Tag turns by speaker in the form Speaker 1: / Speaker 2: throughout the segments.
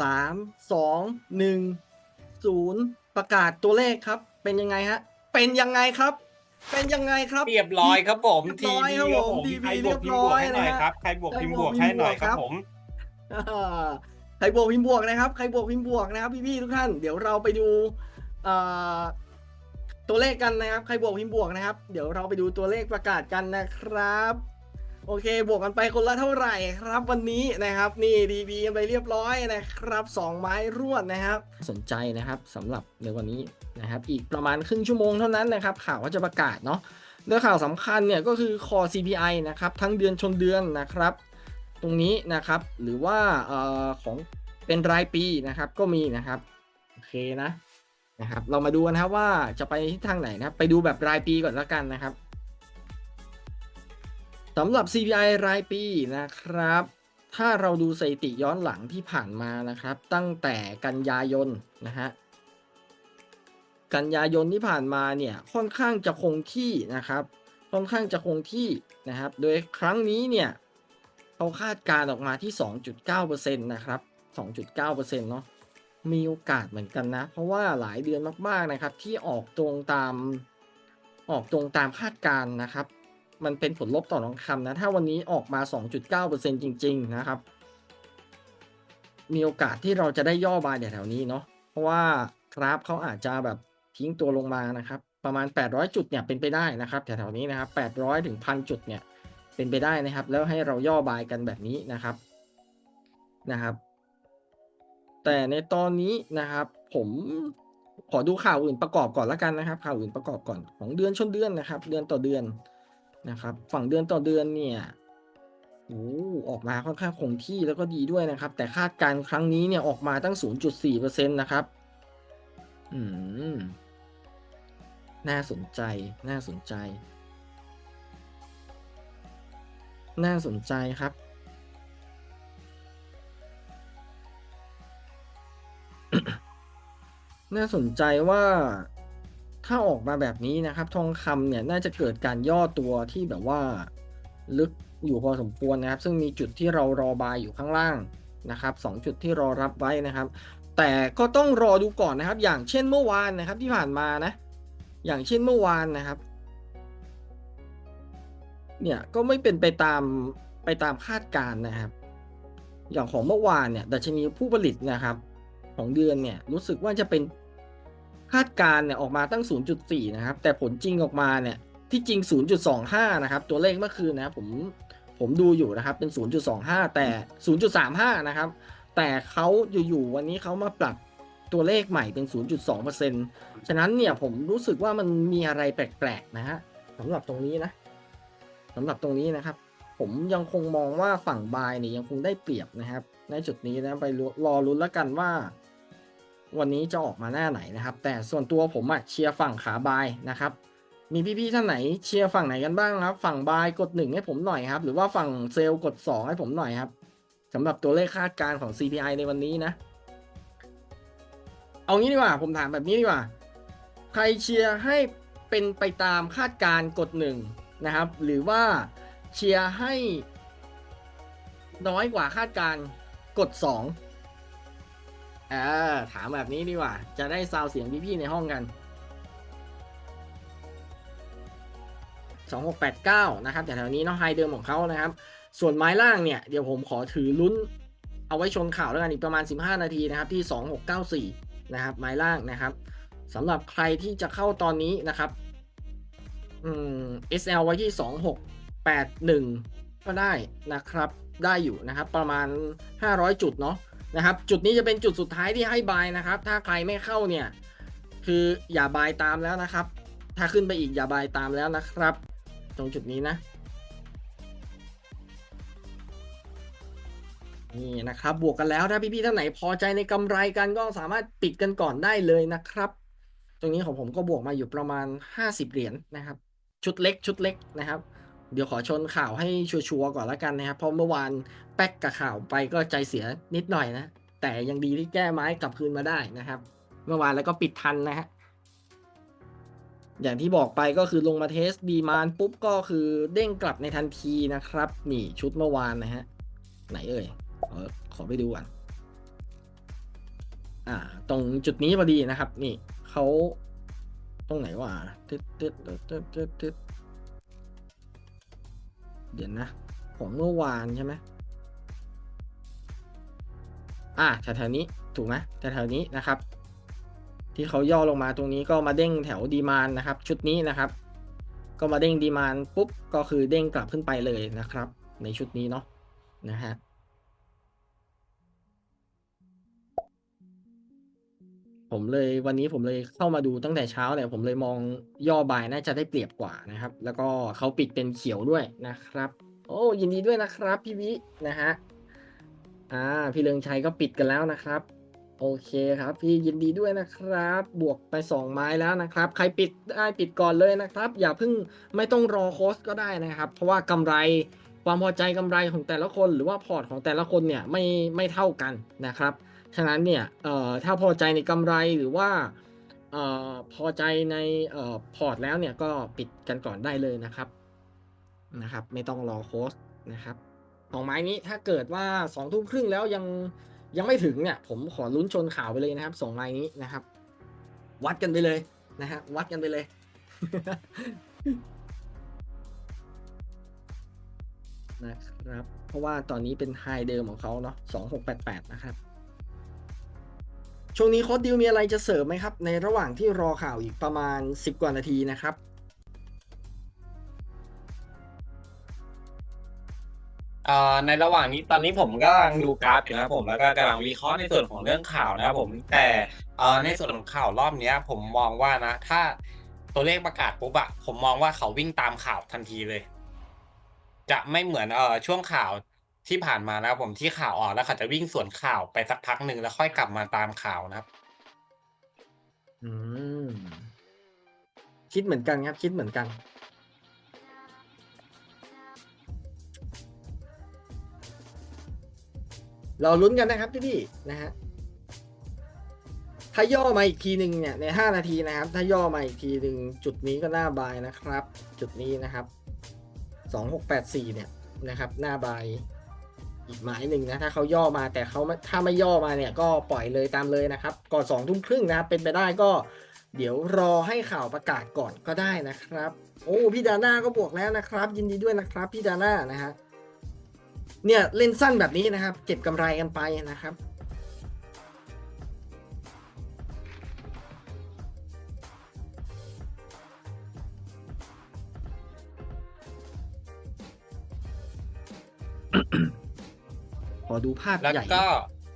Speaker 1: สามสองหนึ่งศูนย์ประกาศตัวเลขครับ เป็นยังไงฮะ เป็นยังไงครับ เป็นยังไงครับ
Speaker 2: เรียบร้อยครับผม
Speaker 1: เรี
Speaker 2: ที
Speaker 1: ยบร้อย
Speaker 2: วี
Speaker 1: ครับ
Speaker 2: ครับ
Speaker 1: ผ
Speaker 2: ผมม
Speaker 1: ทีวี
Speaker 2: ใครบวกพิมพ์บวกให้หน่อย
Speaker 1: เรียบร้อยนะฮะ
Speaker 2: ครับใครบวกพิมพ์บวก
Speaker 1: ใครบวก
Speaker 2: ให้หน่อย
Speaker 1: พิมพ์บวก
Speaker 2: ค
Speaker 1: ครั
Speaker 2: รับบผม
Speaker 1: อ่าใครบวกพิมพ์บวกนะครับใครบวกพิมพ์บวกนะครับ พี่ๆทุกท่านเดี๋ยวเราไปดูเอ่อตัวเลขกันนะครับ ใครบวกพิมพ์บวกนะครับ เดี๋ยวเราไปดูตัวเลขประกาศกันนะครับ โอเค บวกกันไปคนละเท่าไหร่ครับวันนี้นะครับ นี่ดีบีกันไปเรียบร้อยนะครับสองไม้รวดนะครับ สนใจนะครับสำหรับในวันนี้นะครับ อีกประมาณครึ่งชั่วโมงเท่านั้นนะครับ ข่าวก็จะประกาศเนาะโดยข่าวสำคัญเนี่ยก็คือคอ CPI นะครับ ทั้งเดือนชนเดือนนะครับ ตรงนี้นะครับ หรือว่าเอ่อของเป็นรายปีนะครับ ก็มีนะครับ โอเคนะนะครับ เรามาดูกันนะครับว่าจะไปทิศทางไหนนะครับ ไปดูแบบรายปีก่อนล้วกันนะครับ สำหรับ CPI รายปีนะครับ ถ้าเราดูสถิติย้อนหลังที่ผ่านมานะครับ ตั้งแต่กันยายนนะฮะกันยายนที่ผ่านมาเนี่ยค่อนข้างจะคงที่นะครับ ค่อนข้างจะคงที่นะครับ โดยครั้งนี้เนี่ยเขาคาดการ์ออกมาที่ 2.9%นะครับ 2.9%เนาะมีโอกาสเหมือนกันนะ เพราะว่าหลายเดือนมากๆนะครับที่ออกตรงตามออกตรงตามคาดการ์นะครับ มันเป็นผลลบต่อทองคำนะ ถ้าวันนี้ออกมา 2.9%จริง ๆ นะครับ มีโอกาสที่เราจะได้ย่อบายแถวๆนี้เนาะ เพราะว่ากราฟเขาอาจจะแบบทิ้งตัวลงมานะครับ ประมาณ 800 จุดเนี่ยเป็นไปได้นะครับแถวๆนี้นะครับ 800 ถึง 1,000 จุดเนี่ยเป็นไปได้นะครับ แล้วให้เราย่อบายกันแบบนี้นะครับ นะครับ แต่ในตอนนี้นะครับ ผมขอดูข่าวอื่นประกอบก่อนละกันนะครับ ข่าวอื่นประกอบก่อนของเดือนชนเดือนนะครับ เดือนต่อเดือน นะครับ ฝั่งเดือนต่อเดือนเนี่ยโอ้ออกมาค่อนข้างคงที่แล้วก็ดีด้วยนะครับ แต่คาดการครั้งนี้เนี่ยออกมาตั้ง 0.4%นะครับ อืม น่าสนใจ น่าสนใจ น่าสนใจครับน่าสนใจว่า ถ้าออกมาแบบนี้นะครับ ทองคำเนี่ยน่าจะเกิดการย่อตัวที่แบบว่าลึกอยู่พอสมควรนะครับ ซึ่งมีจุดที่เรารอบายอยู่ข้างล่างนะครับสองจุดที่รอรับไว้นะครับ แต่ก็ต้องรอดูก่อนนะครับ อย่างเช่นเมื่อวานนะครับที่ผ่านมานะ อย่างเช่นเมื่อวานนะครับ เนี่ยก็ไม่เป็นไปตามไปตามคาดการณ์นะครับ อย่างของเมื่อวานเนี่ยดัชนีผู้ผลิตนะครับ ของเดือนเนี่ยรู้สึกว่าจะเป็น คาดการณ์เนี่ยออกมาตั้ง 0.4 นะครับ แต่ผลจริงออกมาเนี่ยที่จริง 0.25 นะครับ ตัวเลขเมื่อคืนนะผมผมดูอยู่นะครับเป็น 0.25 แต่ 0.35 นะครับ แต่เขาอยู่ๆวันนี้เขามาปรับตัวเลขใหม่เป็น 0.2%ฉะนั้นเนี่ยผมรู้สึกว่ามันมีอะไรแปลกๆนะฮะสำหรับตรงนี้นะสำหรับตรงนี้นะครับ ผมยังคงมองว่าฝั่งบายเนี่ยยังคงได้เปรียบนะครับ ในจุดนี้นะไปรอรุ้นแล้วกันว่า วันนี้จะออกมาหน้าไหนนะครับ แต่ส่วนตัวผมอะเชียร์ฝั่งขาบายนะครับ มีพี่ๆท่านไหนเชียร์ฝั่งไหนกันบ้างครับ ฝั่งบายกดหนึ่งให้ผมหน่อยครับ หรือว่าฝั่งเซลล์กดสองให้ผมหน่อยครับสำหรับตัวเลขคาดการณ์ของ CPI ในวันนี้นะ เอางี้ดีกว่า ผมถามแบบนี้ดีกว่า ใครเชียร์ให้เป็นไปตามคาดการณ์กดหนึ่งนะครับ หรือว่าเชียร์ให้น้อยกว่าคาดการณ์กดส องเออถามแบบนี้ดีกว่า จะได้ซาวเสียงพี่ๆในห้องกัน2689 นะครับแต่แถวนี้เนาะไฮเดิมของเขานะครับ ส่วนไม้ล่างเนี่ย เดี๋ยวผมขอถือลุ้น เอาไว้ชนข่าวแล้วกันอีกประมาณ 15 นาทีนะครับที่ 2694 นะครับ ไม้ล่างนะครับสำหรับใครที่จะเข้าตอนนี้นะครับอืม SL ไว้ที่ 2681 ก็ได้นะครับ ได้อยู่นะครับ ประมาณ 500 จุดเนาะ นะครับ จุดนี้จะเป็นจุดสุดท้ายที่ให้บายนะครับ ถ้าใครไม่เข้าเนี่ย คืออย่าบายตามแล้วนะครับ ถ้าขึ้นไปอีกอย่าบายตามแล้วนะครับ ตรงจุดนี้นะ นี่นะครับ บวกกันแล้วถ้าพี่ๆท่านไหนพอใจในกำไรกันก็สามารถปิดกันก่อนได้เลยนะครับ ตรงนี้ของผมก็บวกมาอยู่ประมาณ 50 เหรียญนะครับ ชุดเล็กชุดเล็กนะครับเดี๋ยวขอชนข่าวให้ชัวร์ๆก่อนล้วกันนะครับ เพราะเมื่อวาน ป๊กกับข่าวไปก็ใจเสียนิดหน่อยนะ แต่ยังดีที่แก้ไม้กลับคืนมาได้นะครับ เมื่อวานแล้วก็ปิดทันนะฮะอย่างที่บอกไปก็คือลงมาเทสดีมานปุ๊บก็คือเด้งกลับในทันทีนะครับ นี่ชุดเมื่อวานนะฮะ ไหนเอ่ยขอขอไปดูก่อนอ่า ตรงจุดนี้พอดีนะครับ นี่เขาตรงไหนวะตึ๊ดตึ๊ดตึ๊ดตึ๊ดตึ๊ดตึ๊ดเดี๋ยวนะ ของเมื่อวานใช่ไหม อ่าแถวๆนี้ถูกไหมแถวๆนี้นะครับ ที่เขาย่อลงมาตรงนี้ก็มาเด้งแถวดีมานนะครับ ชุดนี้นะครับ ก็มาเด้งดีมานปุ๊บก็คือเด้งกลับขึ้นไปเลยนะครับ ในชุดนี้เนาะนะฮะผมเลยวันนี้ผมเลยเข้ามาดูตั้งแต่เช้าเลยผมเลยมองย่อบายน่าจะได้เปรียบกว่านะครับ แล้วก็เขาปิดเป็นเขียวด้วยนะครับ โอ้ยินดีด้วยนะครับพี่วินะฮะ อ่า พี่เลืองชัยก็ปิดกันแล้วนะครับ โอเคครับ พี่ยินดีด้วยนะครับ บวกไปสองไม้แล้วนะครับ ใครปิดได้ปิดก่อนเลยนะครับ อย่าเพิ่งไม่ต้องรอโค้ชก็ได้นะครับ เพราะว่ากำไรความพอใจกำไรของแต่ละคน หรือว่าพอร์ตของแต่ละคนเนี่ยไม่ไม่เท่ากันนะครับ ฉะนั้นเนี่ยเอ่อถ้าพอใจในกำไรหรือว่าเอ่อพอใจในเอ่อพอร์ตแล้วเนี่ยก็ปิดกันก่อนได้เลยนะครับนะครับ ไม่ต้องรอโค้ชนะครับ ของไม้นี้ถ้าเกิดว่าสองทุ่มครึ่งแล้วยังยังไม่ถึงเนี่ย ผมขอลุ้นชนข่าวไปเลยนะครับสองไม้นี้นะครับ วัดกันไปเลยนะฮะวัดกันไปเลยนะครับ เพราะว่าตอนนี้เป็นไฮเดิมของเขาเนาะสองหกแปดแปดนะครับ ช่วงนี้โค้ดดิวมีอะไรจะเสริมไหมครับ ในระหว่างที่รอข่าวอีกประมาณ10กว่านาทีนะครับ
Speaker 2: เอ่อในระหว่างนี้ตอนนี้ผมก็กำลังดูกราฟอยู่นะครับผมแล้วก็กำลังวิเคราะห์ในส่วนของเรื่องข่าวนะครับผมแต่เอ่อในส่วนของข่าวรอบเนี้ย ผมมองว่านะ ถ้าตัวเลขประกาศปุ๊บอะผมมองว่าเขาวิ่งตามข่าวทันทีเลย จะไม่เหมือนเอ่อช่วงข่าวที่ผ่านมานะครับผมที่ข่าวออกแล้วเขาจะวิ่งสวนข่าวไปสักพักหนึ่งแล้วค่อยกลับมาตามข่าวนะครับ
Speaker 1: อืม คิดเหมือนกันครับ คิดเหมือนกัน เราลุ้นกันนะครับพี่ๆนะฮะถ้าย่อมาอีกทีหนึ่งเนี่ยในห้านาทีนะครับ ถ้าย่อมาอีกทีหนึ่งจุดนี้ก็หน้าบายนะครับ จุดนี้นะครับสองหกแปดสี่เนี่ยนะครับ หน้าบายอีกหมายหนึ่งนะถ้าเขาย่อมาแต่เขาไม่ถ้าไม่ย่อมาเนี่ยก็ปล่อยเลยตามเลยนะครับ ก่อนสองทุ่มครึ่งนะครับเป็นไปได้ก็เดี๋ยวรอให้ข่าวประกาศก่อนก็ได้นะครับ โอ้พี่ดาน่าก็บวกแล้วนะครับ ยินดีด้วยนะครับพี่ดาน่านะฮะ เนี่ยเล่นสั้นแบบนี้นะครับ เก็บกำไรกันไปนะครับขอดูภาพ
Speaker 2: แล้ว
Speaker 1: ใหญ่
Speaker 2: ก็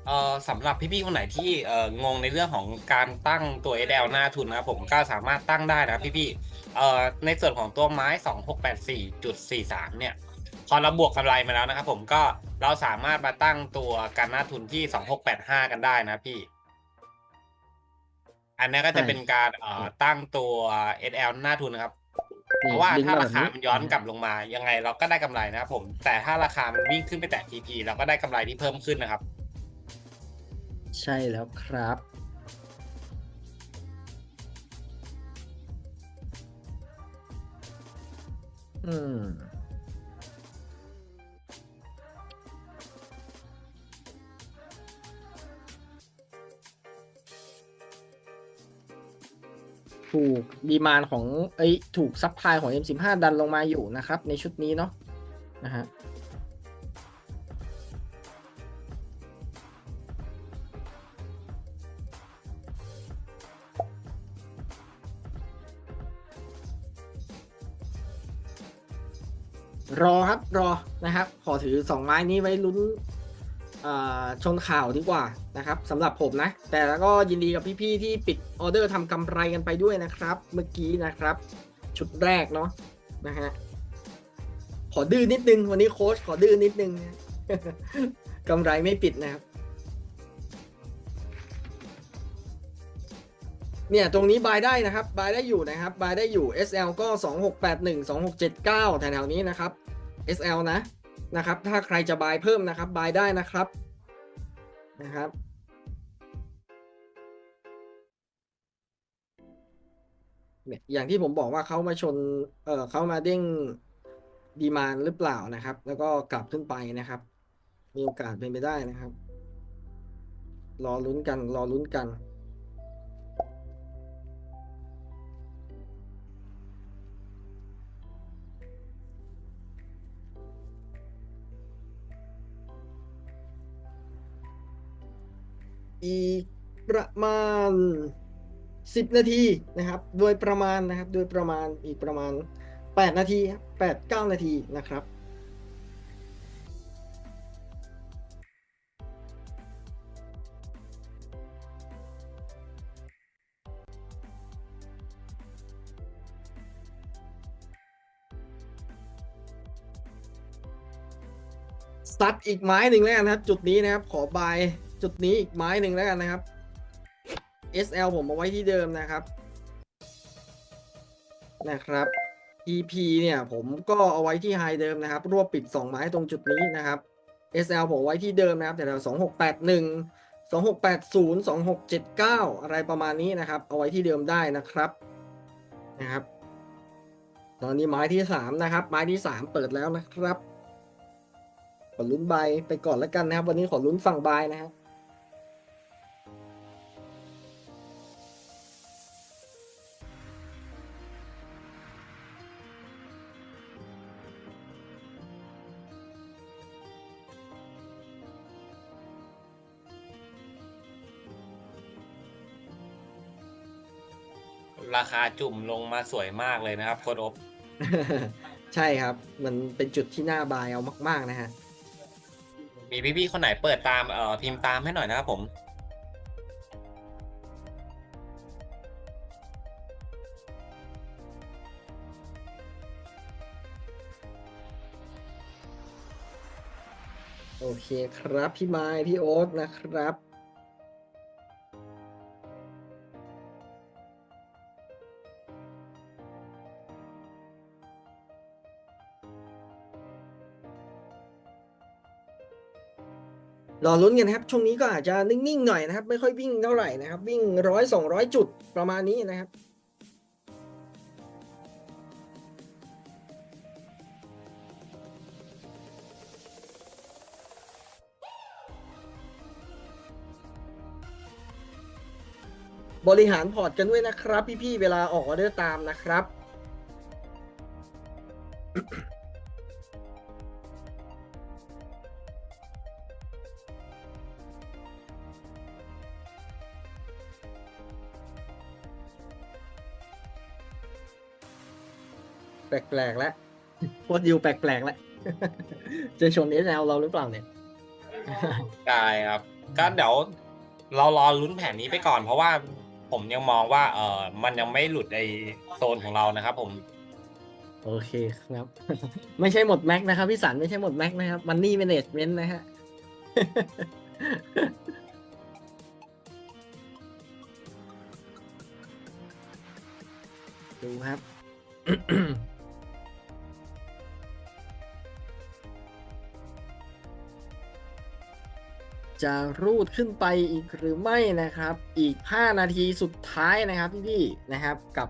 Speaker 2: เอ่อสำหรับพี่ๆคนไหนที่เอ่องงในเรื่องของการตั้งตัว SL หน้าทุนนะครับผมก็สามารถตั้งได้นะพี่ๆเอ่อในส่วนของตัวไม้ 2684.43 เนี่ย พอเราบวกกำไรมาแล้วนะครับผมก็เราสามารถมาตั้งตัวการหน้าทุนที่ 2685 กันได้นะพี่ อันนี้ก็จะเป็นการเอ่อตั้งตัว SL หน้าทุนนะครับ เพราะว่า
Speaker 1: ลิงก์
Speaker 2: ถ้า
Speaker 1: มา
Speaker 2: รา
Speaker 1: แบบ
Speaker 2: คามันย้อนกลับลงมา ยังไงเราก็ได้กำไรนะครับผม แต่ถ้าราคามันวิ่งขึ้นไปแตะ TP เราก็ได้กำไรที่เพิ่มขึ้นนะครับ
Speaker 1: ใช่แล้วครับ อืม ถูกดีมานของเอ้ยถูกซัพพลายของ M15 ดันลงมาอยู่นะครับ ในชุดนี้เนาะนะฮะรอครับรอนะครับ ขอถือสองไม้นี้ไว้ลุ้น ชนข่าวดีกว่านะครับสำหรับผมนะ แต่แล้วก็ยินดีกับพี่ๆที่ปิดออเดอร์ทำกำไรกันไปด้วยนะครับ เมื่อกี้นะครับ ชุดแรกเนาะนะฮะขอดื้อนิดนึง วันนี้โค้ชขอดื้อนิดนึงกำไรไม่ปิดนะครับ เนี่ยตรงนี้บายได้นะครับบายได้อยู่นะครับบายได้อยู่ SL ก็ 2681 2679แถวๆนี้นะครับ SL นะ นะครับ ถ้าใครจะบายเพิ่มนะครับบายได้นะครับนะครับเนี่ยอย่างที่ผมบอกว่าเขามาชน เออเขามาเด้งดีมานหรือเปล่านะครับ แล้วก็กลับขึ้นไปนะครับ มีโอกาสเป็นไปได้นะครับ รอลุ้นกัน รอลุ้นกัน อีกประมาณ 10 นาทีนะครับ โดยประมาณนะครับ โดยประมาณอีกประมาณ 8 นาทีครับ8 9นาทีนะครับซัดอีกไม้หนึ่งแล้วนะครับ จุดนี้นะครับ ขอบาย จุดนี้อีกไม้หนึ่งแล้วกันนะครับ SL ผมเอาไว้ที่เดิมนะครับ นะครับ EP เนี่ยผมก็เอาไว้ที่ไฮเดิมนะครับ รวบปิด 2 ไม้ตรงจุดนี้นะครับ SL ผมไว้ที่เดิมนะครับแต่แถว2681 2680 2679 อะไรประมาณนี้นะครับ เอาไว้ที่เดิมได้นะครับนะครับ ตอนนี้ไม้ที่ 3 นะครับ ไม้ที่ 3 เปิดแล้วนะครับขอลุ้นใบไปก่อนแล้วกันนะครับ วันนี้ขอลุ้นฝั่งใบนะครับ
Speaker 2: ราคาจุ่มลงมาสวยมากเลยนะครับโค้ดอบ
Speaker 1: ใช่ครับ มันเป็นจุดที่น่าบายเอามาก ๆ นะฮะ
Speaker 2: มีพี่ๆคนไหนเปิดตามเอ่อพิมพ์ตามให้หน่อยนะครับผม
Speaker 1: โอเคครับพี่ไม้พี่โอ๊ตนะครับ รอลุ้นกันนะครับ ช่วงนี้ก็อาจจะนิ่งๆหน่อยนะครับ ไม่ค่อยวิ่งเท่าไหร่นะครับ วิ่งร้อยสองร้อยจุดประมาณนี้นะครับบริหารพอร์ตกันด้วยนะครับ พี่ๆ เวลาออกออเดอร์ตามนะครับ ลกๆแล้วโคตรดิวแปลกๆแล้วจะชน SL เราหรือเปล่าเนี่ย
Speaker 2: ได้ครับก็เดี๋ยวเรารอลุ้นแผนนี้ไปก่อน เพราะว่าผมยังมองว่า เออมันยังไม่หลุดในโซนของเรานะครับ ผม
Speaker 1: โอเคครับ ไม่ใช่หมดแม็กนะครับพี่สันไม่ใช่หมดแม็กนะครับมันนี่ a ม a g เมนต์นะฮะ ดูครับ จะรูดขึ้นไปอีกหรือไม่นะครับ อีก 5 นาทีสุดท้ายนะครับพี่ๆนะครับกับ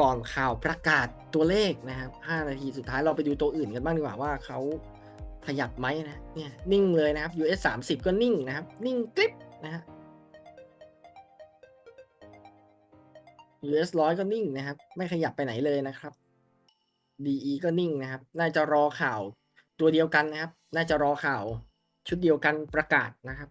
Speaker 1: ก่อนข่าวประกาศตัวเลขนะครับ 5 นาทีสุดท้ายเราไปดูตัวอื่นกันบ้างดีกว่าว่าเขาขยับไหมนะเนี่ยนิ่งเลยนะครับ US 30 ก็นิ่งนะครับ นิ่งกริบนะฮะ US ร้อยก็นิ่งนะครับ ไม่ขยับไปไหนเลยนะครับ DE ก็นิ่งนะครับ น่าจะรอข่าวตัวเดียวกันนะครับ น่าจะรอข่าว ชุดเดียวกันประกาศนะครับ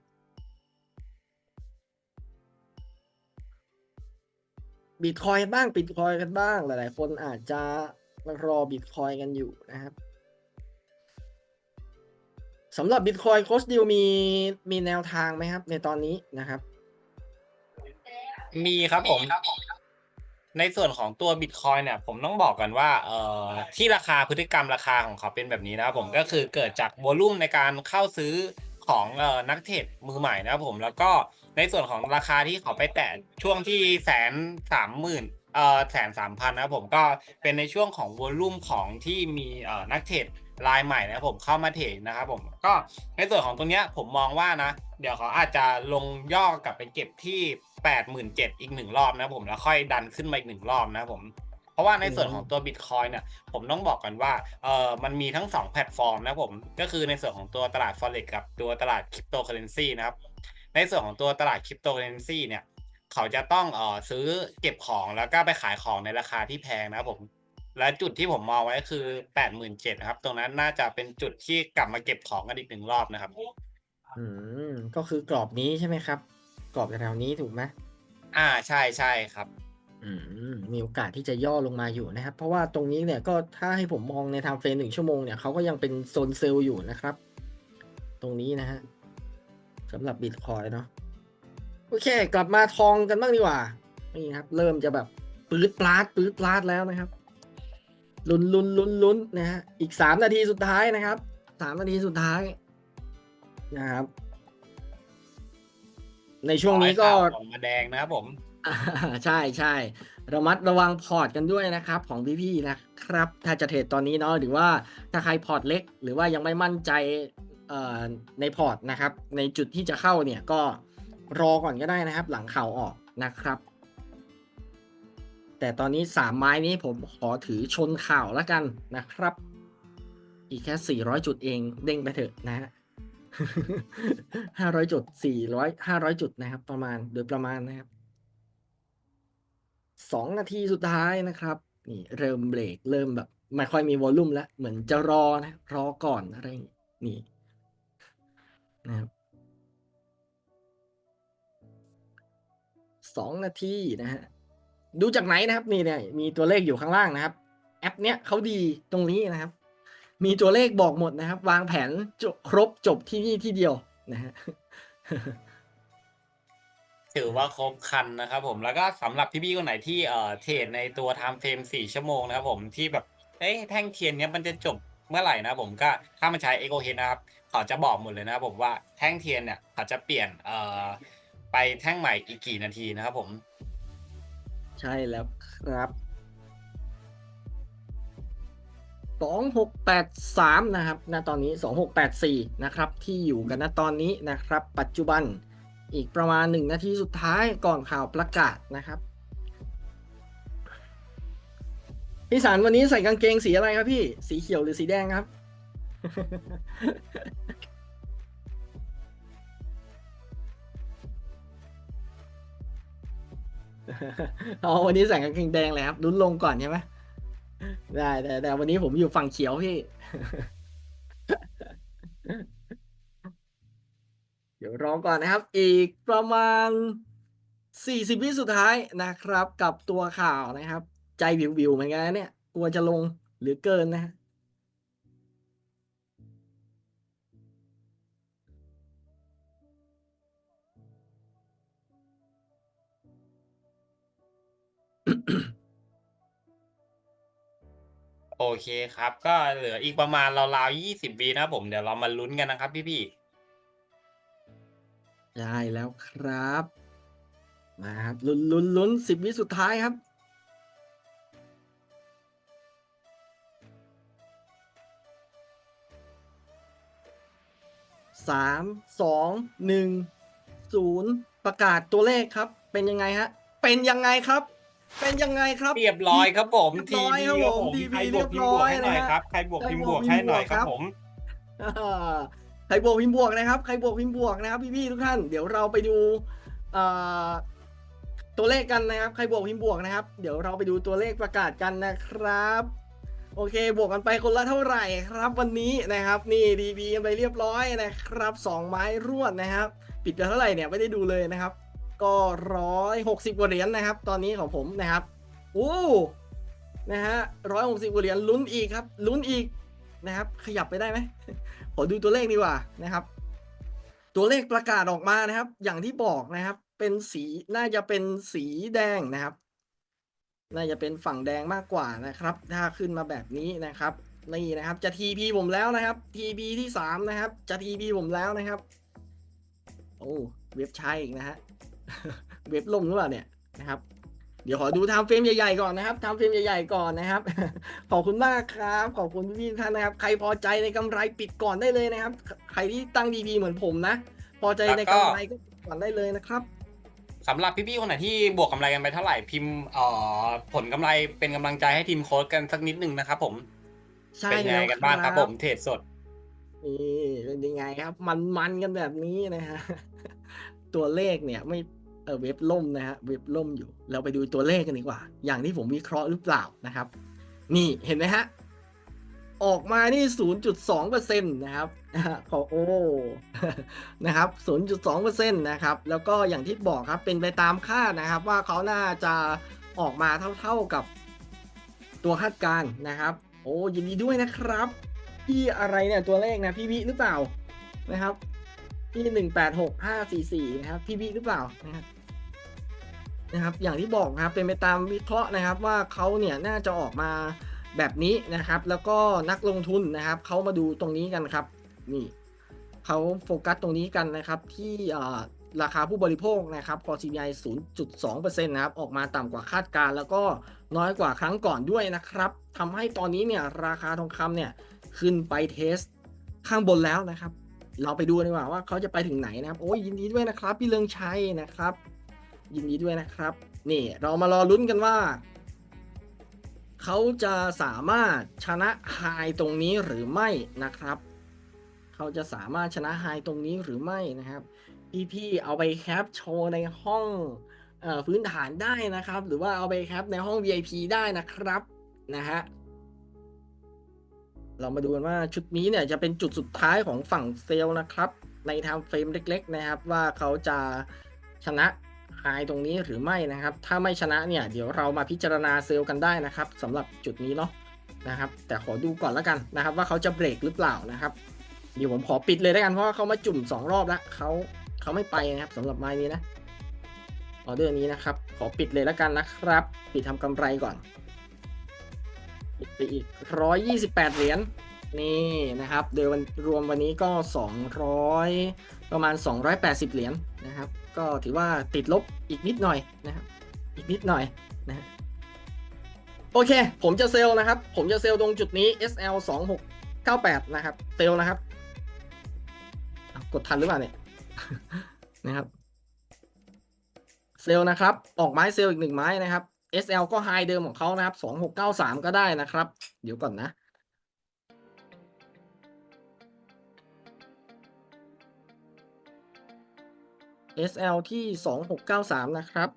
Speaker 1: บิตคอยบ้างบิตคอยกันบ้าง หลาย ๆ คนอาจจะรอบิตคอยกันอยู่นะครับสำหรับบิตคอยโคชดิวมีมีแนวทางไหมครับ ในตอนนี้นะครับ
Speaker 2: มีครับผม ในส่วนของตัวบิตคอยเนี่ยผมต้องบอกกันว่าเอ่อที่ราคาพฤติกรรมราคาของเขาเป็นแบบนี้นะครับผมก็คือเกิดจากวอลุ่มในการเข้าซื้อของเอ่อนักเทรดมือใหม่นะครับผมแล้วก็ในส่วนของราคาที่เขาไปแตะช่วงที่แสนสามหมื่นเอ่อแสนสามพันนะครับผมก็เป็นในช่วงของวอลุ่มของที่มีเอ่อนักเทรด รายใหม่นะผมเข้ามาเทรดนะครับผมก็ในส่วนของตรงเนี้ยผมมองว่านะ เดี๋ยวเขาอาจจะลงย่อกลับไปเก็บที่87,000อีกหนึ่งรอบนะผมแล้วค่อยดันขึ้นมาอีกหนึ่งรอบนะผมเพราะว่าในส่วนของตัว Bitcoin เนี่ยผมต้องบอกกันว่าเออมันมีทั้ง 2 แพลตฟอร์มนะผมก็คือในส่วนของตัวตลาด Forex กับตัวตลาด Cryptocurrency นะครับในส่วนของตัวตลาด Cryptocurrency เนี่ย เขาจะต้องเออซื้อเก็บของแล้วก็ไปขายของในราคาที่แพงนะครับผม และจุดที่ผมมองไว้คือ87,000นะครับ ตรงนั้นน่าจะเป็นจุดที่กลับมาเก็บของกันอีกหนึ่งรอบนะครับ
Speaker 1: อืมก็คือกรอบนี้ใช่ไหมครับ กรอบแถวๆนี้ถูกไหม
Speaker 2: อาใช่ๆครับ
Speaker 1: อืมมีโอกาสที่จะย่อลงมาอยู่นะครับ เพราะว่าตรงนี้เนี่ยก็ถ้าให้ผมมองใน time frame 1ชั่วโมงเนี่ยเขาก็ยังเป็นโซนเซลล์อยู่นะครับ ตรงนี้นะฮะสำหรับบิตคอยเนาะโอเค กลับมาทองกันบ้างดีกว่านี่ครับ เริ่มจะแบบปื๊ดปลาดปื๊ดปลาดแล้วนะครับ ลุ้นลุ้นลุ้นลุ้นนะฮะอีกสามนาทีสุดท้ายนะครับสามนาทีสุดท้ายนะครับ ในช่วงนี้ก็
Speaker 2: ขอให้ข่าวออกมาแดงนะครับผม
Speaker 1: อ่าใช่ใช่ระมัดระวังพอร์ตกันด้วยนะครับ ของพี่ๆนะครับ ถ้าจะเทรดตอนนี้เนาะหรือว่าถ้าใครพอร์ตเล็ก หรือว่ายังไม่มั่นใจเอ่อในพอร์ตนะครับ ในจุดที่จะเข้าเนี่ยก็รอก่อนก็ได้นะครับ หลังข่าวออกนะครับ แต่ตอนนี้สามไม้นี้ผมขอถือชนข่าวแล้วกันนะครับ อีกแค่400จุดเองเด้งไปเถอะนะฮะ500จุด400 500จุดนะครับ ประมาณโดยประมาณนะครับสองนาทีสุดท้ายนะครับ นี่เริ่มเบรกเริ่มแบบ ไม่ค่อยมีวอลลุ่มแล้ว เหมือนจะรอนะ รอก่อนอะไรอย่างงี้นี่นะครับสองนาทีนะฮะ ดูจากไหนนะครับนี่เนี่ยมีตัวเลขอยู่ข้างล่างนะครับ แอปเนี้ยเขาดีตรงนี้นะครับ มีตัวเลขบอกหมดนะครับ วางแผนจบครบจบที่นี่ที่เดียวนะฮะ
Speaker 2: ถือว่าครบคันนะครับผมแล้วก็สำหรับพี่ๆคนไหนที่เอ่อเทรดในตัว time frame 4ชั่วโมงนะครับผมที่แบบเอ้ยแท่งเทียนเนี้ยมันจะจบเมื่อไหร่นะผมก็ถ้ามันใช้ Echo Head นะครับเขาจะบอกหมดเลยนะครับผมว่าแท่งเทียนเนี่ยเขาจะเปลี่ยนเอ่อไปแท่งใหม่อีกกี่นาทีนะครับผม
Speaker 1: ใช่แล้วครับสองหกแปดสามนะครับ ณ ตอนนี้สองหกแปดสี่นะครับ ที่อยู่กันณตอนนี้นะครับ ปัจจุบัน อีกประมาณหนึ่งนาทีสุดท้ายก่อนข่าวประกาศนะครับ พี่สารวันนี้ใส่กางเกงสีอะไรครับพี่ สีเขียวหรือสีแดงครับ อ๋อวันนี้ใส่กางเกงแดงเลยครับลุ้นลงก่อนใช่ไหมได้แต่แต่วันนี้ผมอยู่ฝั่งเขียวพี่ เดี๋ยวรอก่อนนะครับ อีกประมาณ40วิสุดท้ายนะครับ กับตัวข่าวนะครับ ใจวิววิวๆเหมือนกันนะเนี่ยกลัวจะลงหรือเกินนะ
Speaker 2: โอเคครับ ก็เหลืออีกประมาณราวๆ20วินะครับผมเดี๋ยวเรามาลุ้นกันนะครับ พี่ๆ
Speaker 1: ได้แล้วครับ มาครับลุ้นลุ้นลุ้นสิบวิสุดท้ายครับ สามสองหนึ่งศูนย์ประกาศตัวเลขครับ เป็นยังไงฮะ เป็นยังไงครับ เป็นยังไงครับ
Speaker 2: เรียบร้อยครับผม
Speaker 1: เรี
Speaker 2: ที
Speaker 1: ยบร้อย
Speaker 2: พี
Speaker 1: ครับ
Speaker 2: ครับ
Speaker 1: ผม
Speaker 2: ผม
Speaker 1: TP
Speaker 2: ใครบวกพิมพ์บวกให้หน่อยครับใครบวกพิมพ์บวกให้หน่อยครับผม
Speaker 1: อ่าใครบวกพิมพ์บวกนะครับใครบวกพิมพ์บวกนะครับ พี่ๆทุกท่าน เดี๋ยวเราไปดูเอ่อตัวเลขกันนะครับ ใครบวกพิมพ์บวกนะครับ เดี๋ยวเราไปดูตัวเลขประกาศกันนะครับ โอเค บวกกันไปคนละเท่าไหร่ครับวันนี้นะครับ นี่ดีบีกันไปเรียบร้อยนะครับสองไม้รวดนะครับ ปิดไปเท่าไหร่เนี่ยไม่ได้ดูเลยนะครับ ก็ร้อยหกสิบกว่าเหรียญนะครับ ตอนนี้ของผมนะครับโอ้นะฮะร้อยหกสิบกว่าเหรียญลุ้นอีกครับ ลุ้นอีกนะครับ ขยับไปได้ไหมขอดูตัวเลขดีกว่านะครับ ตัวเลขประกาศออกมานะครับ อย่างที่บอกนะครับ เป็นสีน่าจะเป็นสีแดงนะครับ น่าจะเป็นฝั่งแดงมากกว่านะครับ ถ้าขึ้นมาแบบนี้นะครับนี่นะครับ จะ TP ผมแล้วนะครับ TP ที่สามนะครับ จะ TP ผมแล้วนะครับ โอ้เว็บใช่อีกนะฮะ เว็บล่มหรือเปล่าเนี่ยนะครับ เดี๋ยวขอดูไทม์เฟรมใหญ่ๆก่อนนะครับไทม์เฟรมใหญ่ๆก่อนนะครับ ขอบคุณมากครับ ขอบคุณพี่ๆทุกท่านนะครับ ใครพอใจในกำไรปิดก่อนได้เลยนะครับ ใครที่ตั้ง DP เหมือนผมนะ พอใจในกำไรก็ปิดก่อนได้เลยนะครับ
Speaker 2: สำหรับพี่ๆคนไหนที่บวกกำไรกันไปเท่าไหร่พิมพ์เอ่อผลกำไรเป็นกำลังใจให้ทีมโค้ดกันสักนิดหนึ่งนะครับผม
Speaker 1: ใช่
Speaker 2: เป็นยังไง
Speaker 1: แล้ว
Speaker 2: กันบ้างครับผมเทรดสด
Speaker 1: นี่เป็นยังไงครับ มันมันๆกันแบบนี้นะฮะ ตัวเลขเนี่ยไม่เออเว็บล่มนะฮะเว็บล่มอยู่ เราไปดูตัวเลขกันดีกว่า อย่างที่ผมวิเคราะห์หรือเปล่านะครับ นี่เห็นไหมฮะ ออกมานี่ 0.2%นะครับขอโอ้นะครับ 0.2%นะครับ แล้วก็อย่างที่บอกครับเป็นไปตามคาดนะครับ ว่าเขาน่าจะออกมาเท่าๆกับตัวคาดการณ์นะครับ โอ้ยินดีด้วยนะครับ พี่อะไรเนี่ยตัวเลขนะพี่วิหรือเปล่านะครับ พี่หนึ่งแปดหกห้าสี่สี่นะครับพี่วิหรือเปล่านะครับนะครับ อย่างที่บอกนะครับเป็นไปตามวิเคราะห์นะครับ ว่าเขาเนี่ยน่าจะออกมาแบบนี้นะครับ แล้วก็นักลงทุนนะครับเขามาดูตรงนี้กันครับ นี่เขาโฟกัสตรงนี้กันนะครับ ที่ราคาผู้บริโภคนะครับ core CPI 0.2%นะครับออกมาต่ำกว่าคาดการ แล้วก็น้อยกว่าครั้งก่อนด้วยนะครับทำให้ตอนนี้เนี่ยราคาทองคำเนี่ยขึ้นไปเทสข้างบนแล้วนะครับ เราไปดูดีกว่าว่าเขาจะไปถึงไหนนะครับ โอ้ยยินดีด้วยนะครับ พี่เลืองชัยนะครับ ยินดีด้วยนะครับ นี่เรามารอลุ้นกันว่า เขาจะสามารถชนะไฮตรงนี้หรือไม่นะครับ เขาจะสามารถชนะไฮตรงนี้หรือไม่นะครับพี่ๆเอาไปแคปโชว์ในห้องอพื้นฐานได้นะครับ หรือว่าเอาไปแคปในห้อง VIP ได้นะครับนะฮะ เรามาดูกันว่าชุดนี้เนี่ยจะเป็นจุดสุดท้ายของฝั่งเซลล์นะครับ ในไทม์เฟรมเล็ก ๆ นะครับ ว่าเขาจะชนะไฮตรงนี้หรือไม่นะครับ ถ้าไม่ชนะเนี่ย เดี๋ยวเรามาพิจารณาเซลล์กันได้นะครับสำหรับจุดนี้เนาะนะครับ แต่ขอดูก่อนแล้วกันนะครับ ว่าเขาจะเบรกหรือเปล่านะครับเดี๋ยวผมขอปิดเลยแล้วกันเพราะว่าเขามาจุ่มสองรอบแล้วเขาเขาไม่ไปนะครับสำหรับไม้นี้นะออเดอร์นี้นะครับ ขอปิดเลยแล้วกันนะครับ ปิดทำกำไรก่อน ปิดไปอีก 128 เหรียญนี่นะครับ โดยวันรวมวันนี้ก็ 200 ประมาณ 280 เหรียญนะครับ ก็ถือว่าติดลบอีกนิดหน่อยนะครับอีกนิดหน่อยนะฮะโอเค ผมจะเซลล์นะครับ ผมจะเซลล์ตรงจุดนี้ SL 2698 นะครับ เซลล์นะครับ กดทันหรือเปล่าเนี่ยนะครับ เซลล์นะครับ ออกไม้เซลล์อีกหนึ่งไม้นะครับ SL ก็ไฮเดิมของเขานะครับ 2693 ก็ได้นะครับ เดี๋ยวก่อนนะ SL ที่ 2693 นะครับ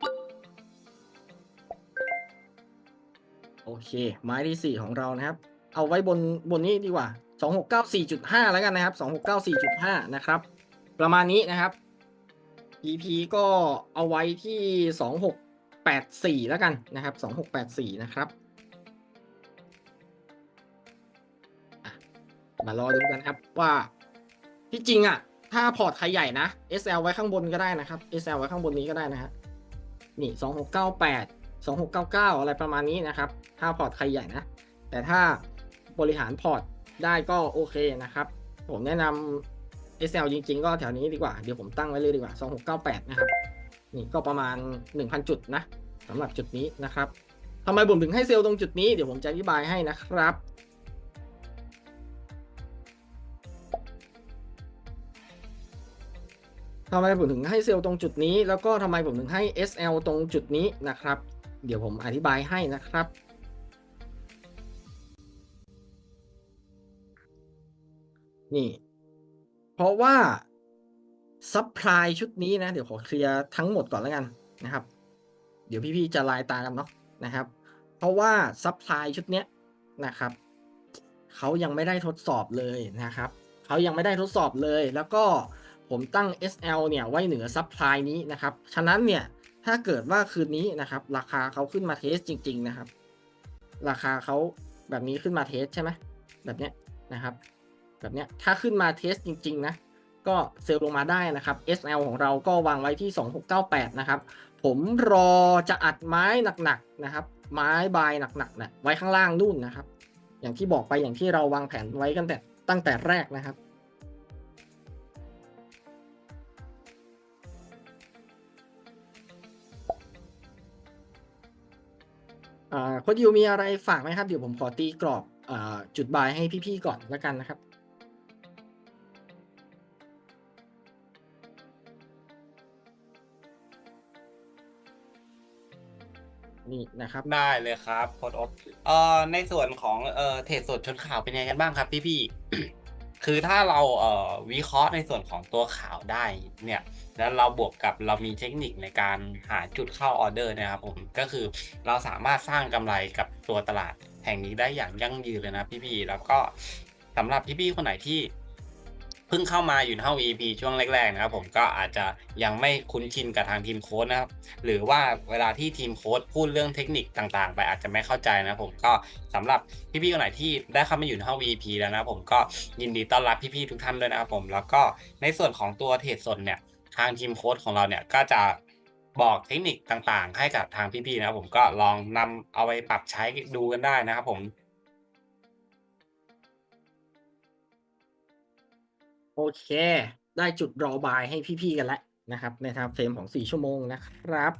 Speaker 1: โอเค ไม้ที่ 4 ของเรานะครับ เอาไว้บนบนนี้ดีกว่า 2694.5 แล้วกันนะครับ 2694.5 นะครับ ประมาณนี้นะครับ EP ก็เอาไว้ที่ 2684 แล้วกันนะครับ 2684 นะครับมารอดูกันครับว่าที่จริงอะ ถ้าพอร์ตใครใหญ่นะ SL ไว้ข้างบนก็ได้นะครับ SL ไว้ข้างบนนี้ก็ได้นะฮะนี่ 2698 2699 อะไรประมาณนี้นะครับ ถ้าพอร์ตใครใหญ่นะ แต่ถ้าบริหารพอร์ตได้ก็โอเคนะครับ ผมแนะนำ SL จริงๆ ก็แถวนี้ดีกว่า เดี๋ยวผมตั้งไว้เลยดีกว่า 2698 นะครับ นี่ก็ประมาณ 1,000 จุดนะสำหรับจุดนี้นะครับทำไมผมถึงให้เซลล์ตรงจุดนี้เดี๋ยวผมจะอธิบายให้นะครับทำไมผมถึงให้เซลล์ตรงจุดนี้ แล้วก็ทำไมผมถึงให้ SL ตรงจุดนี้นะครับ เดี๋ยวผมอธิบายให้นะครับนี่ เพราะว่า ซัพพลายชุดนี้นะ เดี๋ยวขอเคลียร์ทั้งหมดก่อนแล้วกันนะครับ เดี๋ยวพี่ๆจะลายตากันเนาะนะครับ เพราะว่าซัพพลายชุดเนี้ยนะครับเขายังไม่ได้ทดสอบเลยนะครับเขายังไม่ได้ทดสอบเลย แล้วก็ผมตั้ง SL เนี่ยไว้เหนือซัพพลายนี้นะครับ ฉะนั้นเนี่ยถ้าเกิดว่าคืนนี้นะครับ ราคาเขาขึ้นมาเทสจริง ๆนะครับ ราคาเขาแบบนี้ขึ้นมาเทสใช่ไหมแบบเนี้ยนะครับ แบบเนี้ยถ้าขึ้นมาเทสจริง ๆ นะ ก็เซลล์ลงมาได้นะครับ SL ของเราก็วางไว้ที่ 2698 นะครับ ผมรอจะอัดไม้หนักๆนะครับ ไม้บายหนักๆนะไว้ข้างล่างนู่นนะครับ อย่างที่บอกไปอย่างที่เราวางแผนไว้กันแต่ตั้งแต่แรกนะครับอ่าโค้ดยูมีอะไรฝากไหมครับ เดี๋ยวผมขอตีกรอบอจุดบายให้พี่ๆก่อนแล้วกันนะครับ นี่นะครับ
Speaker 2: ได้เลยครับโค้ดอบเอ่อในส่วนของเอ่อเทรดสดชนข่าวเป็นยังไงกันบ้างครับพี่พี่คือถ้าเราเอ่อวิเคราะห์ในส่วนของตัวข่าวได้เนี่ย แล้วเราบวกกับเรามีเทคนิคในการหาจุดเข้าออเดอร์นะครับผมก็คือเราสามารถสร้างกำไรกับตัวตลาดแห่งนี้ได้อย่างยั่งยืนเลยนะพี่ๆแล้วก็สำหรับพี่ๆคนไหนที่ เพิ่งเข้ามาอยู่ในห้อง EP ช่วงแรกๆนะครับ ผมก็อาจจะยังไม่คุ้นชินกับทางทีมโค้ดนะครับ หรือว่าเวลาที่ทีมโค้ดพูดเรื่องเทคนิคต่างๆ ไปอาจจะไม่เข้าใจนะผมก็สำหรับพี่ๆคนไหนที่ได้เข้ามาอยู่ในห้อง VIP แล้วนะผมก็ยินดีต้อนรับพี่ๆทุกท่านด้วยนะครับผมแล้วก็ในส่วนของตัวเทรดสดเนี่ยทางทีมโค้ดของเราเนี่ยก็จะบอกเทคนิคต่างๆ ให้กับทางพี่ๆนะครับผมก็ลองนำเอาไปปรับใช้ดูกันได้นะครับผม
Speaker 1: โอเค ได้จุดรอบายให้พี่ๆกันแล้วนะครับ ในทางเฟรมของ 4 ชั่วโมงนะครับ